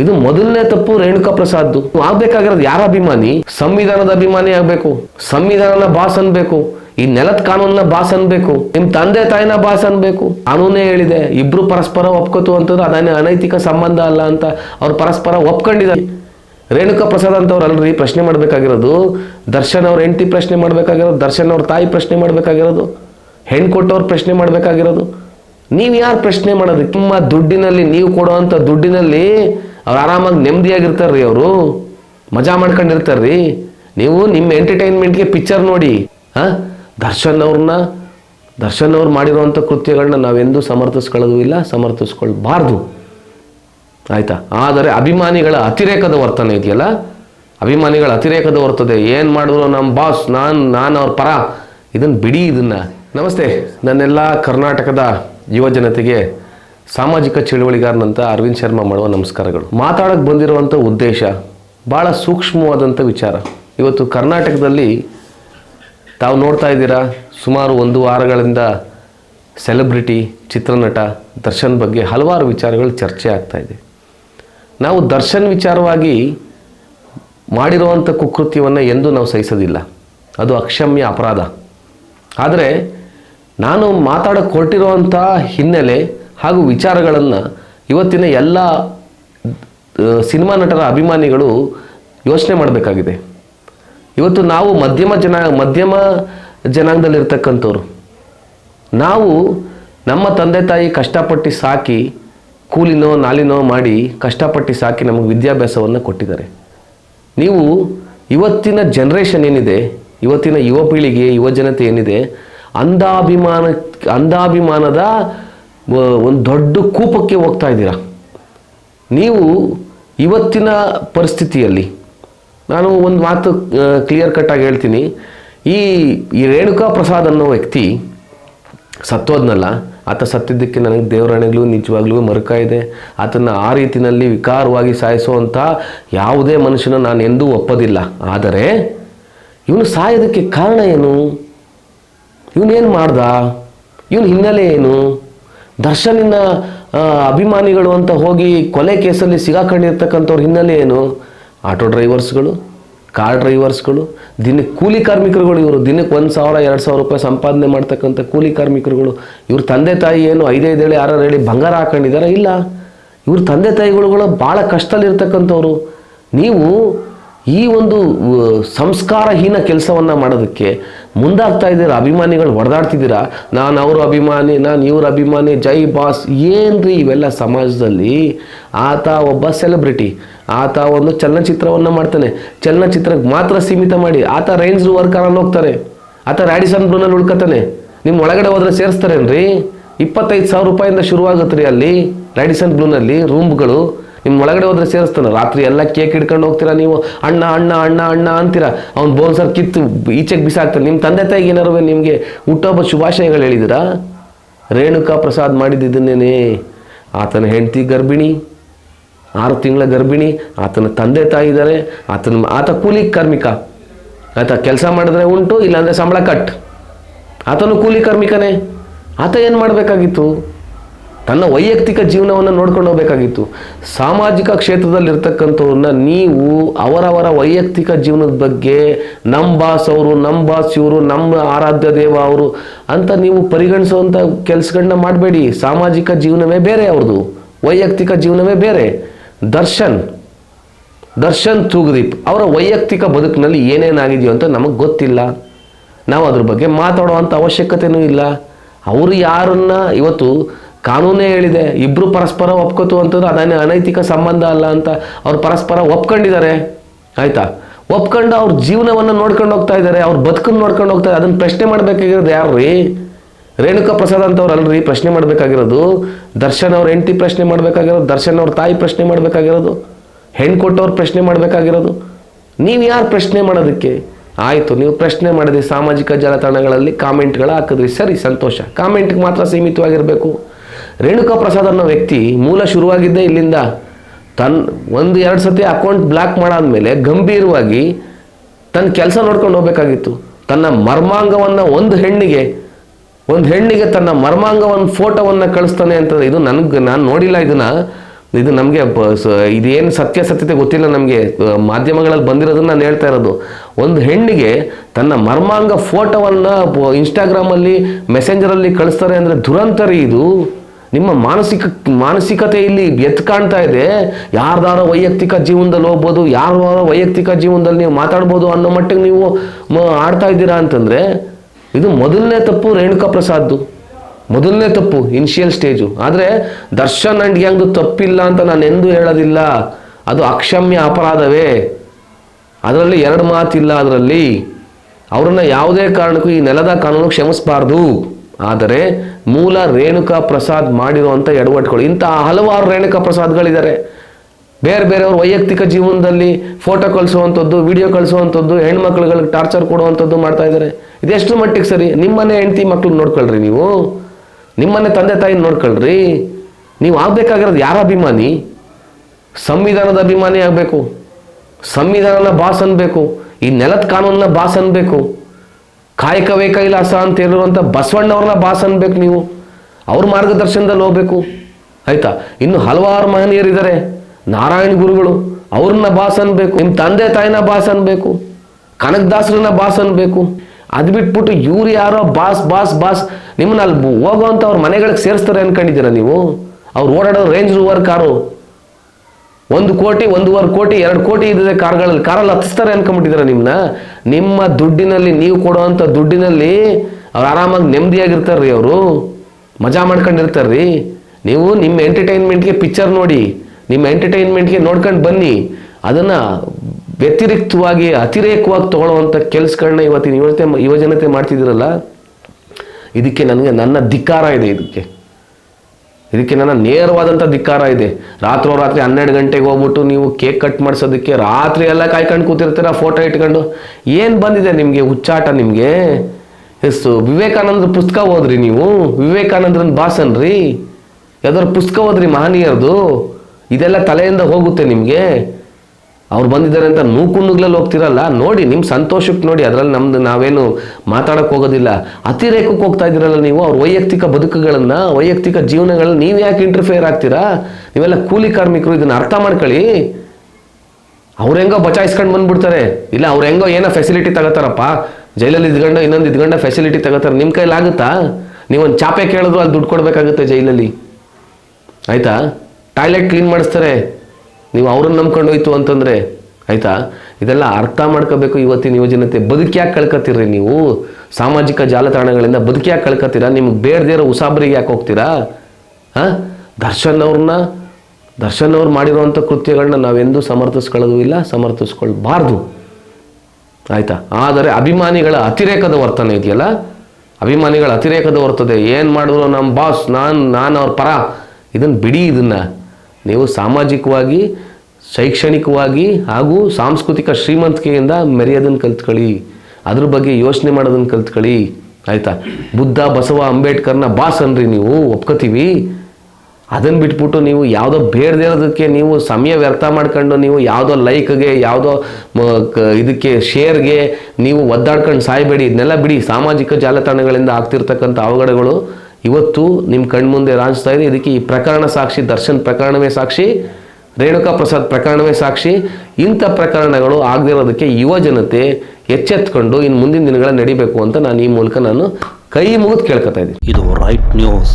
ಇದು ಮೊದಲನೇ ತಪ್ಪು ರೇಣುಕಾ ಪ್ರಸಾದ್ ಆಗ್ಬೇಕಾಗಿರೋದು ಯಾರ ಅಭಿಮಾನಿ? ಸಂವಿಧಾನದ ಅಭಿಮಾನಿ ಆಗ್ಬೇಕು, ಸಂವಿಧಾನನ ಬಾಸ್ ಅನ್ಬೇಕು, ಈ ನೆಲದ ಕಾನೂನ ಬಾಸ್ ಅನ್ಬೇಕು, ನಿಮ್ ತಂದೆ ತಾಯಿನ ಬಾಸ್ ಅನ್ಬೇಕು. ಕಾನೂನೇ ಹೇಳಿದೆ, ಇಬ್ರು ಪರಸ್ಪರ ಒಪ್ಕೋತು ಅಂತಂದ್ರೆ ಅದನ್ನ ಅನೈತಿಕ ಸಂಬಂಧ ಅಲ್ಲ ಅಂತ ಅವ್ರು ಪರಸ್ಪರ ಒಪ್ಕೊಂಡಿದ್ದಾರೆ. ರೇಣುಕಾ ಪ್ರಸಾದ್ ಅಂತವ್ರು ಅಲ್ರಿ, ಪ್ರಶ್ನೆ ಮಾಡ್ಬೇಕಾಗಿರೋದು. ದರ್ಶನ್ ಅವ್ರ ಹೆಂಡತಿ ಪ್ರಶ್ನೆ ಮಾಡ್ಬೇಕಾಗಿರೋದು, ದರ್ಶನ್ ಅವ್ರ ತಾಯಿ ಪ್ರಶ್ನೆ ಮಾಡ್ಬೇಕಾಗಿರೋದು ಹೆಣ್ಣು ಕೊಟ್ಟವ್ರು ಪ್ರಶ್ನೆ ಮಾಡ್ಬೇಕಾಗಿರೋದು. ನೀವು ಯಾರು ಪ್ರಶ್ನೆ ಮಾಡೋದು? ನಿಮ್ಮ ದುಡ್ಡಿನಲ್ಲಿ, ನೀವು ಕೊಡುವಂಥ ದುಡ್ಡಿನಲ್ಲಿ ಅವ್ರು ಆರಾಮಾಗಿ ನೆಮ್ಮದಿಯಾಗಿರ್ತಾರ್ರಿ ಅವರು. ಮಜಾ ಮಾಡ್ಕೊಂಡಿರ್ತಾರ್ರಿ. ನೀವು ನಿಮ್ಮ ಎಂಟರ್ಟೈನ್ಮೆಂಟ್ಗೆ ಪಿಕ್ಚರ್ ನೋಡಿ, ಹಾಂ? ದರ್ಶನ್ ಅವ್ರನ್ನ, ದರ್ಶನ್ ಅವ್ರು ಮಾಡಿರುವಂಥ ಕೃತ್ಯಗಳನ್ನ ನಾವೆಂದೂ ಸಮರ್ಥಿಸ್ಕೊಳ್ಳೋದು ಇಲ್ಲ, ಸಮರ್ಥಿಸ್ಕೊಳ್ಬಾರ್ದು. ಆಯಿತಾ? ಆದರೆ ಅಭಿಮಾನಿಗಳ ಅತಿರೇಕದ ವರ್ತನೆ ಇದೆಯಲ್ಲ? ಅಭಿಮಾನಿಗಳ ಅತಿರೇಕದ ವರ್ತದೆ. ಏನು ಮಾಡಿದ್ರು ನಮ್ಮ ಬಾಸ್ ನಾನು ನಾನು ಅವ್ರ ಪರ. ಇದನ್ನು ಬಿಡಿ ಇದನ್ನು. ನಮಸ್ತೆ. ನನ್ನೆಲ್ಲ ಕರ್ನಾಟಕದ ಯುವ ಜನತೆಗೆ ಸಾಮಾಜಿಕ ಚಳುವಳಿಗಾರನಂತ ಅರವಿಂದ್ ಶರ್ಮಾ ಮಾಡುವ ನಮಸ್ಕಾರಗಳು. ಮಾತಾಡಕ್ಕೆ ಬಂದಿರುವಂಥ ಉದ್ದೇಶ ಭಾಳ ಸೂಕ್ಷ್ಮವಾದಂಥ ವಿಚಾರ. ಇವತ್ತು ಕರ್ನಾಟಕದಲ್ಲಿ ತಾವು ನೋಡ್ತಾ ಇದ್ದೀರಾ, ಸುಮಾರು ಒಂದು ವಾರಗಳಿಂದ ಸೆಲೆಬ್ರಿಟಿ, ಚಿತ್ರನಟ, ದರ್ಶನ್ ಬಗ್ಗೆ ಹಲವಾರು ವಿಚಾರಗಳು ಚರ್ಚೆ ಆಗ್ತಾ ಇದೆ. ನಾವು ದರ್ಶನ್ ವಿಚಾರವಾಗಿ ಮಾಡಿರುವಂಥ ಕುಕೃತ್ಯವನ್ನು ಎಂದೂ ನಾವು ಸಹಿಸೋದಿಲ್ಲ. ಅದು ಅಕ್ಷಮ್ಯ ಅಪರಾಧ. ಆದರೆ ನಾನು ಮಾತಾಡೋಕ್ಕೆ ಹೊರಟಿರುವಂಥ ಹಿನ್ನೆಲೆ ಹಾಗೂ ವಿಚಾರಗಳನ್ನು ಇವತ್ತಿನ ಎಲ್ಲ ಸಿನಿಮಾ ನಟರ ಅಭಿಮಾನಿಗಳು ಯೋಚನೆ ಮಾಡಬೇಕಾಗಿದೆ. ಇವತ್ತು ನಾವು ಮಧ್ಯಮ ಜನ, ಮಧ್ಯಮ ಜನಾಂಗದಲ್ಲಿರ್ತಕ್ಕಂಥವ್ರು. ನಾವು ನಮ್ಮ ತಂದೆ ತಾಯಿ ಕಷ್ಟಪಟ್ಟು ಸಾಕಿ, ಕೂಲಿನೋ, ನಾಲಿನೋ ಮಾಡಿ ಕಷ್ಟಪಟ್ಟು ಸಾಕಿ ನಮಗೆ ವಿದ್ಯಾಭ್ಯಾಸವನ್ನು ಕೊಟ್ಟಿದ್ದಾರೆ. ನೀವು ಇವತ್ತಿನ ಜನ್ರೇಷನ್ ಏನಿದೆ, ಇವತ್ತಿನ ಯುವ ಪೀಳಿಗೆ ಯುವ ಜನತೆ ಏನಿದೆ, ಅಂಧಾಭಿಮಾನ, ಅಂಧಾಭಿಮಾನದ ಒಂದು ದೊಡ್ಡ ಕೂಪಕ್ಕೆ ಹೋಗ್ತಾ ಇದ್ದೀರಾ? ನೀವು ಇವತ್ತಿನ ಪರಿಸ್ಥಿತಿಯಲ್ಲಿ, ನಾನು ಒಂದು ಮಾತು ಕ್ಲಿಯರ್ ಕಟ್ಟಾಗಿ ಹೇಳ್ತೀನಿ. ಈ ಈ ರೇಣುಕಾ ಪ್ರಸಾದ್ ಅನ್ನೋ ವ್ಯಕ್ತಿ ಸತ್ತೋದ್ನಲ್ಲ, ಆತ ಸತ್ತಿದ್ದಕ್ಕೆ ನನಗೆ ದೇವರಾಣೆಗಳು ನಿಜವಾಗ್ಲೂ ಮರುಕ ಇದೆ. ಆತನ ಆ ರೀತಿಯಲ್ಲಿ ವಿಕಾರವಾಗಿ ಸಾಯಿಸುವಂಥ ಯಾವುದೇ ಮನುಷ್ಯನ ನಾನು ಎಂದೂ ಒಪ್ಪೋದಿಲ್ಲ. ಆದರೆ, ಇವನು ಸಾಯೋದಕ್ಕೆ ಕಾರಣ ಏನು? ಇವನೇನು ಮಾಡ್ದ? ಇವನ ಹಿನ್ನೆಲೆ ಏನು? ದರ್ಶನಿನ ಅಭಿಮಾನಿಗಳು ಅಂತ ಹೋಗಿ ಕೊಲೆ ಕೇಸಲ್ಲಿ ಸಿಗಾಕೊಂಡಿರ್ತಕ್ಕಂಥವ್ರ ಹಿನ್ನೆಲೆ ಏನು? ಆಟೋ ಡ್ರೈವರ್ಸ್ಗಳು, ಕಾರ್ ಡ್ರೈವರ್ಸ್ಗಳು ದಿನಕ್ಕೆ ಕೂಲಿ ಕಾರ್ಮಿಕರುಗಳು ಇವರು. ದಿನಕ್ಕೆ ಒಂದು ಸಾವಿರ, ಎರಡು ಸಾವಿರ ರೂಪಾಯಿ ಸಂಪಾದನೆ ಮಾಡ್ತಕ್ಕಂಥ ಕೂಲಿ ಕಾರ್ಮಿಕರುಗಳು. ಇವ್ರ ತಂದೆ ತಾಯಿ ಏನು ಐದೈದು ಹೇಳಿ ಯಾರು ಹೇಳಿ ಬಂಗಾರ ಹಾಕೊಂಡಿದ್ದಾರೆ? ಇಲ್ಲ. ಇವ್ರ ತಂದೆ ತಾಯಿಗಳು ಭಾಳ ಕಷ್ಟದಲ್ಲಿರ್ತಕ್ಕಂಥವ್ರು. ನೀವು ಈ ಒಂದು ಸಂಸ್ಕಾರಹೀನ ಕೆಲಸವನ್ನು ಮಾಡೋದಕ್ಕೆ ಮುಂದಾಗ್ತಾ ಇದ್ದೀರಾ? ಅಭಿಮಾನಿಗಳು ಹೊಡೆದಾಡ್ತಿದ್ದೀರಾ ನಾನು ಅವ್ರ ಅಭಿಮಾನಿ, ನಾನು ಇವ್ರ ಅಭಿಮಾನಿ, ಜೈ ಬಾಸ್ ಏನ್ರಿ ಇವೆಲ್ಲ ಸಮಾಜದಲ್ಲಿ? ಆತ ಒಬ್ಬ ಸೆಲೆಬ್ರಿಟಿ, ಆತ ಒಂದು ಚಲನಚಿತ್ರವನ್ನು ಮಾಡ್ತಾನೆ. ಚಲನಚಿತ್ರಕ್ಕೆ ಮಾತ್ರ ಸೀಮಿತ ಮಾಡಿ, ಆತ ರೇಂಜ್ ವರ್ಕರಲ್ಲಿ ಹೋಗ್ತಾರೆ. ಆತ ರ್ಯಾಡಿಸನ್ ಬ್ಲೂನಲ್ಲಿ ಉಳ್ಕೊತಾನೆ. ನಿಮ್ಮ ಒಳಗಡೆ ಹೋದ್ರೆ ಸೇರಿಸ್ತಾರೇನ್ರಿ? ಇಪ್ಪತ್ತೈದು ಸಾವಿರ ರೂಪಾಯಿಂದ ಶುರುವಾಗುತ್ತೆ ರೀ ಅಲ್ಲಿ ರ್ಯಾಡಿಸನ್ ಬ್ಲೂನಲ್ಲಿ ರೂಮ್ಗಳು. ನಿಮ್ಮ ಒಳಗಡೆ ಹೋದ್ರೆ ಸೇರಿಸ್ತಾನೆ. ರಾತ್ರಿ ಎಲ್ಲ ಕೇಕ್ ಹಿಡ್ಕೊಂಡು ಹೋಗ್ತೀರಾ ನೀವು? ಅಣ್ಣ ಅಣ್ಣ ಅಣ್ಣ ಅಣ್ಣ ಅಂತೀರಾ? ಅವ್ನು ಬೋನ್ಸರ್ ಕಿತ್ತು ಈಚೆಗೆ ಬಿಸಾಕ್ತಾನೆ ನಿಮ್ಮ ತಂದೆ ತಾಯಿಗೆ ಏನಾರು ನಿಮಗೆ ಹುಟ್ಟೊಬ್ಬ ಶುಭಾಶಯಗಳು ಹೇಳಿದಿರಾ ರೇಣುಕಾ ಪ್ರಸಾದ್ ಮಾಡಿದ್ದನ್ನೇನೆ ಆತನ ಹೆಂಡತಿ ಗರ್ಭಿಣಿ, ಆರು ತಿಂಗಳ ಗರ್ಭಿಣಿ, ಆತನ ತಂದೆ ತಾಯಿ ಇದ್ದಾರೆ. ಆತನ ಆತ ಕೂಲಿ ಕಾರ್ಮಿಕ. ಆತ ಕೆಲಸ ಮಾಡಿದ್ರೆ ಉಂಟು, ಇಲ್ಲಾಂದರೆ ಸಂಬಳ ಕಟ್. ಆತನು ಕೂಲಿ ಕಾರ್ಮಿಕನೇ. ಆತ ಏನು ಮಾಡಬೇಕಾಗಿತ್ತು? ತನ್ನ ವೈಯಕ್ತಿಕ ಜೀವನವನ್ನು ನೋಡ್ಕೊಂಡು ಹೋಗಬೇಕಾಗಿತ್ತು. ಸಾಮಾಜಿಕ ಕ್ಷೇತ್ರದಲ್ಲಿರ್ತಕ್ಕಂಥವ್ರನ್ನ ನೀವು ಅವರವರ ವೈಯಕ್ತಿಕ ಜೀವನದ ಬಗ್ಗೆ ನಮ್ಮ ಬಾಸ್ ಅವರು ನಮ್ಮ ಬಾಸ್ ಇವರು, ನಮ್ಮ ಆರಾಧ್ಯ ದೇವ ಅವರು ಅಂತ ನೀವು ಪರಿಗಣಿಸುವಂಥ ಕೆಲಸಗಳನ್ನ ಮಾಡಬೇಡಿ. ಸಾಮಾಜಿಕ ಜೀವನವೇ ಬೇರೆ ಅವ್ರದ್ದು ವೈಯಕ್ತಿಕ ಜೀವನವೇ ಬೇರೆ. ದರ್ಶನ್ ದರ್ಶನ್ ತೂಗದೀಪ್, ಅವರ ವೈಯಕ್ತಿಕ ಬದುಕಿನಲ್ಲಿ ಏನೇನಾಗಿದೆಯೋ ಅಂತ ನಮಗೆ ಗೊತ್ತಿಲ್ಲ. ನಾವು ಅದ್ರ ಬಗ್ಗೆ ಮಾತಾಡುವಂಥ ಅವಶ್ಯಕತೆಯೂ ಇಲ್ಲ. ಅವರು ಯಾರನ್ನ ಇವತ್ತು ಕಾನೂನೇ ಹೇಳಿದೆ ಇಬ್ಬರು ಪರಸ್ಪರ ಒಪ್ಕೋತು ಅಂತಂದ್ರೆ ಅದನ್ನೇ ಅನೈತಿಕ ಸಂಬಂಧ ಅಲ್ಲ ಅಂತ ಅವ್ರು ಪರಸ್ಪರ ಒಪ್ಕೊಂಡಿದ್ದಾರೆ. ಆಯಿತಾ? ಒಪ್ಕೊಂಡು ಅವ್ರ ಜೀವನವನ್ನು ನೋಡ್ಕೊಂಡು ಹೋಗ್ತಾ ಇದ್ದಾರೆ, ಅವ್ರ ಬದುಕನ್ನು ನೋಡ್ಕೊಂಡು ಹೋಗ್ತಾ ಇದ್ದಾರೆ. ಅದನ್ನು ಪ್ರಶ್ನೆ ಮಾಡಬೇಕಾಗಿರೋದು ಯಾರು ರೀ ರೇಣುಕಾ ಪ್ರಸಾದ್ ಅಂತವ್ರು ಪ್ರಶ್ನೆ ಮಾಡಬೇಕಾಗಿರೋದು? ದರ್ಶನ್ ಅವ್ರ ಹೆಂಡತಿ ಪ್ರಶ್ನೆ ಮಾಡಬೇಕಾಗಿರೋದು? ದರ್ಶನ್ ಅವ್ರ ತಾಯಿ ಪ್ರಶ್ನೆ ಮಾಡಬೇಕಾಗಿರೋದು? ಹೆಣ್ಣು ಕೊಟ್ಟವ್ರು ಪ್ರಶ್ನೆ ಮಾಡಬೇಕಾಗಿರೋದು? ನೀವು ಯಾರು ಪ್ರಶ್ನೆ ಮಾಡೋದಕ್ಕೆ? ಆಯಿತು, ನೀವು ಪ್ರಶ್ನೆ ಮಾಡಿದ್ರಿ ಸಾಮಾಜಿಕ ಜಾಲತಾಣಗಳಲ್ಲಿ, ಕಾಮೆಂಟ್ಗಳು ಹಾಕಿದ್ರಿ. ಸರಿ, ಸಂತೋಷ. ಕಾಮೆಂಟ್ಗೆ ಮಾತ್ರ ಸೀಮಿತವಾಗಿರಬೇಕು. ರೇಣುಕಾ ಪ್ರಸಾದ್ ಅನ್ನೋ ವ್ಯಕ್ತಿ ಮೂಲ ಶುರುವಾಗಿದ್ದೇ ಇಲ್ಲಿಂದ ತನ್ನ ಒಂದು ಎರಡು ಸತಿ ಅಕೌಂಟ್ ಬ್ಲಾಕ್ ಮಾಡಾದ್ಮೇಲೆ ಗಂಭೀರವಾಗಿ ತನ್ನ ಕೆಲಸ ನೋಡ್ಕೊಂಡು ಹೋಗ್ಬೇಕಾಗಿತ್ತು. ತನ್ನ ಮರ್ಮಾಂಗವನ್ನು ಒಂದು ಹೆಣ್ಣಿಗೆ ಒಂದು ಹೆಣ್ಣಿಗೆ ತನ್ನ ಮರ್ಮಾಂಗವನ್ನು ಫೋಟೋವನ್ನು ಕಳಿಸ್ತಾನೆ ಅಂತ ಇದು ನನಗೆ, ನಾನು ನೋಡಿಲ್ಲ ಇದನ್ನು. ಇದು ನಮಗೆ ಇದೇನು ಸತ್ಯಾಸತ್ಯತೆ ಗೊತ್ತಿಲ್ಲ ನಮಗೆ. ಮಾಧ್ಯಮಗಳಲ್ಲಿ ಬಂದಿರೋದನ್ನು ನಾನು ಹೇಳ್ತಾ ಇರೋದು. ಒಂದು ಹೆಣ್ಣಿಗೆ ತನ್ನ ಮರ್ಮಾಂಗ ಫೋಟೋವನ್ನು ಇನ್ಸ್ಟಾಗ್ರಾಮಲ್ಲಿ ಮೆಸೆಂಜರಲ್ಲಿ ಕಳಿಸ್ತಾರೆ ಅಂದರೆ ದುರಂತರಿ ಇದು. ನಿಮ್ಮ ಮಾನಸಿಕ ಮಾನಸಿಕತೆ ಇಲ್ಲಿ ಎತ್ತು ಕಾಣ್ತಾ ಇದೆ. ಯಾರ್ದಾರ ವೈಯಕ್ತಿಕ ಜೀವನದಲ್ಲಿ ಹೋಗ್ಬೋದು ಯಾರ ವೈಯಕ್ತಿಕ ಜೀವನದಲ್ಲಿ ನೀವು ಮಾತಾಡ್ಬೋದು ಅನ್ನೋ ಮಟ್ಟಿಗೆ ನೀವು ಆಡ್ತಾ ಇದ್ದೀರಾ ಅಂತಂದರೆ, ಇದು ಮೊದಲನೇ ತಪ್ಪು ರೇಣುಕಾ ಪ್ರಸಾದ್ದು. ಮೊದಲನೇ ತಪ್ಪು ಇನಿಷಿಯಲ್ ಸ್ಟೇಜು. ಆದರೆ ದರ್ಶನ್ ಅಂಡ್ ಗ್ಯಾಂಗ್ದು ತಪ್ಪಿಲ್ಲ ಅಂತ ನಾನು ಎಂದೂ ಹೇಳೋದಿಲ್ಲ. ಅದು ಅಕ್ಷಮ್ಯ ಅಪರಾಧವೇ. ಅದರಲ್ಲಿ ಎರಡು ಮಾತಿಲ್ಲ ಅದರಲ್ಲಿ. ಅವರನ್ನು ಯಾವುದೇ ಕಾರಣಕ್ಕೂ ಈ ನೆಲದ ಕಾನೂನು ಕ್ಷಮಿಸಬಾರ್ದು. ಆದರೆ ಮೂಲ ರೇಣುಕಾ ಪ್ರಸಾದ್ ಮಾಡಿರುವಂಥ ಎಡವಟ್ಟುಗಳು ಇಂತಹ ಹಲವಾರು ರೇಣುಕಾ ಪ್ರಸಾದ್ಗಳಿದ್ದಾರೆ. ಬೇರೆ ಬೇರೆಯವ್ರ ವೈಯಕ್ತಿಕ ಜೀವನದಲ್ಲಿ ಫೋಟೋ ಕಳಿಸುವಂಥದ್ದು, ವಿಡಿಯೋ ಕಳಿಸುವಂಥದ್ದು, ಹೆಣ್ಮಕ್ಳುಗಳಿಗೆ ಟಾರ್ಚರ್ ಕೊಡುವಂಥದ್ದು ಮಾಡ್ತಾ ಇದ್ದಾರೆ. ಇದೆಷ್ಟು ಮಟ್ಟಿಗೆ ಸರಿ? ನಿಮ್ಮನೆ ಹೆಂಡತಿ ಮಕ್ಳು ನೋಡ್ಕೊಳ್ರಿ ನೀವು. ನಿಮ್ಮನೆ ತಂದೆ ತಾಯಿ ನೋಡ್ಕೊಳ್ರಿ. ನೀವು ಆಗ್ಬೇಕಾಗಿರೋದು ಯಾರ ಅಭಿಮಾನಿ? ಸಂವಿಧಾನದ ಅಭಿಮಾನಿ ಆಗಬೇಕು. ಸಂವಿಧಾನನ ಬಾಸ್ ಅನ್ಬೇಕು. ಈ ನೆಲದ ಕಾನೂನನ್ನ ಬಾಸ್ ಅನ್ಬೇಕು. ಕಾಯಕವೇ ಕೈಲಾಸ ಅಂತ ಹೇಳಿರುವಂಥ ಬಸವಣ್ಣವ್ರನ್ನ ಬಾಸ್ ಅನ್ಬೇಕು ನೀವು. ಅವ್ರ ಮಾರ್ಗದರ್ಶನದಲ್ಲಿ ಹೋಗ್ಬೇಕು. ಆಯಿತಾ? ಇನ್ನು ಹಲವಾರು ಮಹನೀಯರಿದ್ದಾರೆ. ನಾರಾಯಣ ಗುರುಗಳು, ಅವ್ರನ್ನ ಬಾಸ್ ಅನ್ಬೇಕು. ನಿಮ್ಮ ತಂದೆ ತಾಯಿನ ಬಾಸ್ ಅನ್ಬೇಕು. ಕನಕದಾಸರನ್ನ ಬಾಸ್ ಅನ್ಬೇಕು. ಅದು ಬಿಟ್ಬಿಟ್ಟು ಇವ್ರು ಯಾರೋ ಬಾಸ್ ಬಾಸ್ ಬಾಸ್ ನಿಮ್ಮನ್ನ ಅಲ್ಲಿ ಹೋಗುವಂಥ ಅವ್ರ ಮನೆಗಳಿಗೆ ಸೇರಿಸ್ತಾರೆ ಅನ್ಕೊಂಡಿದ್ದೀರಾ ನೀವು? ಅವ್ರು ಓಡಾಡೋ ರೇಂಜ್ ರೋವರ್ ಕಾರು ಒಂದು ಕೋಟಿ, ಒಂದೂವರೆ ಕೋಟಿ, ಎರಡು ಕೋಟಿ ಇದ್ದಿದೆ ಕಾರ್ಗಳಲ್ಲಿ. ಕಾರಲ್ಲಿ ಹತ್ತಿಸ್ತಾರೆ ಅನ್ಕೊಂಡ್ಬಿಟ್ಟಿದ್ದಾರೆ ನಿಮ್ಮನ್ನ ನಿಮ್ಮ ದುಡ್ಡಿನಲ್ಲಿ, ನೀವು ಕೊಡುವಂಥ ದುಡ್ಡಿನಲ್ಲಿ ಅವ್ರು ಆರಾಮಾಗಿ ನೆಮ್ಮದಿಯಾಗಿರ್ತಾರ್ರಿ ಅವರು. ಮಜಾ ಮಾಡ್ಕೊಂಡಿರ್ತಾರ್ರಿ. ನೀವು ನಿಮ್ಮ ಎಂಟರ್ಟೈನ್ಮೆಂಟ್ಗೆ ಪಿಕ್ಚರ್ ನೋಡಿ, ನಿಮ್ಮ ಎಂಟರ್ಟೈನ್ಮೆಂಟ್ಗೆ ನೋಡ್ಕೊಂಡು ಬನ್ನಿ. ಅದನ್ನು ವ್ಯತಿರಿಕ್ತವಾಗಿ, ಅತಿರೇಕವಾಗಿ ತಗೊಳ್ಳುವಂಥ ಕೆಲಸಗಳನ್ನ ಇವತ್ತಿನ ಯುವತೆ ಯುವಜನತೆ ಮಾಡ್ತಿದ್ದೀರಲ್ಲ? ಇದಕ್ಕೆ ನನಗೆ ನನ್ನ ಧಿಕ್ಕಾರ ಇದೆ ಇದಕ್ಕೆ. ಇದಕ್ಕೆ ನನ್ನ ನೇರವಾದಂಥ ಧಿಕ್ಕಾರ ಇದೆ. ರಾತ್ರೋರಾತ್ರಿ ಹನ್ನೆರಡು ಗಂಟೆಗೆ ಹೋಗ್ಬಿಟ್ಟು ನೀವು ಕೇಕ್ ಕಟ್ ಮಾಡಿಸೋದಕ್ಕೆ ರಾತ್ರಿ ಎಲ್ಲ ಕಾಯ್ಕೊಂಡು ಕೂತಿರ್ತೀರ ಫೋಟೋ ಇಟ್ಕೊಂಡು? ಏನು ಬಂದಿದೆ ನಿಮಗೆ ಹುಚ್ಚಾಟ ನಿಮಗೆ? ಎಷ್ಟು ವಿವೇಕಾನಂದ ಪುಸ್ತಕ ಓದ್ರಿ ನೀವು. ವಿವೇಕಾನಂದರನ್ ಭಾಷನ್ರಿ ಯಾವ್ದಾದ್ರು ಪುಸ್ತಕ ಓದ್ರಿ ಮಹನೀಯರದು. ಇದೆಲ್ಲ ತಲೆಯಿಂದ ಹೋಗುತ್ತೆ ನಿಮಗೆ. ಅವ್ರು ಬಂದಿದ್ದಾರೆ ಅಂತ ನೂಕುನುಗ್ಲಲ್ಲಿ ಹೋಗ್ತಿರಲ್ಲ, ನೋಡಿ ನಿಮ್ಮ ಸಂತೋಷಕ್ಕೆ ನೋಡಿ, ಅದರಲ್ಲಿ ನಮ್ದು ನಾವೇನು ಮಾತಾಡಕ್ಕೆ ಹೋಗೋದಿಲ್ಲ. ಅತಿರೇಕಕ್ಕೆ ಹೋಗ್ತಾ ಇದ್ದೀರಲ್ಲ ನೀವು, ಅವ್ರ ವೈಯಕ್ತಿಕ ಬದುಕುಗಳನ್ನು, ವೈಯಕ್ತಿಕ ಜೀವನಗಳನ್ನ ನೀವು ಯಾಕೆ ಇಂಟರ್ಫೇರ್ ಆಗ್ತೀರಾ? ನೀವೆಲ್ಲ ಕೂಲಿ ಕಾರ್ಮಿಕರು, ಇದನ್ನು ಅರ್ಥ ಮಾಡ್ಕೊಳ್ಳಿ. ಅವ್ರು ಹೆಂಗೋ ಬಚಾಯಿಸ್ಕೊಂಡು ಬಂದ್ಬಿಡ್ತಾರೆ. ಇಲ್ಲ, ಅವ್ರು ಹೆಂಗೋ ಏನೋ ಫೆಸಿಲಿಟಿ ತಗೋತಾರಪ್ಪ. ಜೈಲಲ್ಲಿ ಇದ್ಗಂಡ ಇನ್ನೊಂದು ಇದ್ಗಂಡ ಫೆಸಿಲಿಟಿ ತಗೋತಾರೆ. ನಿಮ್ಮ ಕೈಲಾಗುತ್ತಾ ನೀವೊಂದು ಚಾಪೆ ಕೇಳಿದ್ರು ಅಲ್ಲಿ ದುಡ್ಡು ಕೊಡಬೇಕಾಗುತ್ತೆ ಜೈಲಲ್ಲಿ. ಆಯಿತಾ? ಟಾಯ್ಲೆಟ್ ಕ್ಲೀನ್ ಮಾಡಿಸ್ತಾರೆ. ನೀವು ಅವ್ರನ್ನ ನಂಬ್ಕೊಂಡು ಹೋಯ್ತು ಅಂತಂದರೆ, ಆಯಿತಾ? ಇದೆಲ್ಲ ಅರ್ಥ ಮಾಡ್ಕೋಬೇಕು ಇವತ್ತಿನ ಯುವಜನತೆ. ಬದುಕ್ಯಾಕೆ ಕಳ್ಕೊತೀರಿ ನೀವು? ಸಾಮಾಜಿಕ ಜಾಲತಾಣಗಳಿಂದ ಬದುಕ್ಯಾಕೆ ಕಳ್ಕೊತೀರಾ ನಿಮ್ಗೆ ಬೇಡದೇ ಇರೋ ಉಸಾಬರಿಗೆ ಯಾಕೆ ಹೋಗ್ತೀರಾ? ಹಾಂ? ದರ್ಶನ್ ಅವ್ರನ್ನ, ದರ್ಶನ್ ಅವ್ರು ಮಾಡಿರುವಂಥ ಕೃತ್ಯಗಳನ್ನ ನಾವೆಂದೂ ಸಮರ್ಥಿಸ್ಕೊಳ್ಳೋದು ಇಲ್ಲ, ಸಮರ್ಥಿಸ್ಕೊಳ್ಬಾರ್ದು. ಆಯಿತಾ? ಆದರೆ ಅಭಿಮಾನಿಗಳ ಅತಿರೇಕದ ವರ್ತನೆ ಇದೆಯಲ್ಲ? ಅಭಿಮಾನಿಗಳ ಅತಿರೇಕದ ವರ್ತದೆ. ಏನು ಮಾಡಿದ್ರು ನಮ್ಮ ಬಾಸ್, ನಾನು ನಾನು ಅವ್ರ ಪರ. ಇದನ್ನು ಬಿಡಿ ಇದನ್ನು. ನೀವು ಸಾಮಾಜಿಕವಾಗಿ, ಶೈಕ್ಷಣಿಕವಾಗಿ ಹಾಗೂ ಸಾಂಸ್ಕೃತಿಕ ಶ್ರೀಮಂತಿಕೆಯಿಂದ ಮೆರೆಯೋದನ್ನು ಕಲ್ತ್ಕೊಳ್ಳಿ. ಅದ್ರ ಬಗ್ಗೆ ಯೋಚನೆ ಮಾಡೋದನ್ನು ಕಲ್ತ್ಕೊಳ್ಳಿ. ಆಯಿತಾ? ಬುದ್ಧ, ಬಸವ, ಅಂಬೇಡ್ಕರ್ನ ಬಾಸ್ ಅನ್ರಿ ನೀವು, ಒಪ್ಕೋತೀವಿ. ಅದನ್ನು ಬಿಟ್ಬಿಟ್ಟು ನೀವು ಯಾವುದೋ ಬೇರೆದೇ ಇರೋದಕ್ಕೆ ನೀವು ಸಮಯ ವ್ಯರ್ಥ ಮಾಡ್ಕೊಂಡು ನೀವು ಯಾವುದೋ ಲೈಕ್ಗೆ, ಯಾವುದೋ ಇದಕ್ಕೆ, ಶೇರ್ಗೆ ನೀವು ಒದ್ದಾಡ್ಕೊಂಡು ಸಾಯಬೇಡಿ. ಇದನ್ನೆಲ್ಲ ಬಿಡಿ. ಸಾಮಾಜಿಕ ಜಾಲತಾಣಗಳಿಂದ ಆಗ್ತಿರ್ತಕ್ಕಂಥ ಅವಘಡಗಳು ಇವತ್ತು ನಿಮ್ಮ ಕಣ್ಮುಂದೆ ರಾಜಿಸ್ತಾ ಇದೆ. ಇದಕ್ಕೆ ಈ ಪ್ರಕರಣ ಸಾಕ್ಷಿ, ದರ್ಶನ್ ಪ್ರಕರಣವೇ ಸಾಕ್ಷಿ, ರೇಣುಕಾ ಪ್ರಸಾದ್ ಪ್ರಕರಣವೇ ಸಾಕ್ಷಿ. ಇಂಥ ಪ್ರಕರಣಗಳು ಆಗದಿರೋದಕ್ಕೆ ಯುವ ಜನತೆ ಎಚ್ಚೆತ್ಕೊಂಡು ಇನ್ನು ಮುಂದಿನ ದಿನಗಳ ನಡಿಬೇಕು ಅಂತ ನಾನು ಈ ಮೂಲಕ ನಾನು ಕೈ ಮುಗಿದು ಕೇಳ್ಕೊತಾ ಇದ್ದೀನಿ. ಇದು ರೈಟ್ ನ್ಯೂಸ್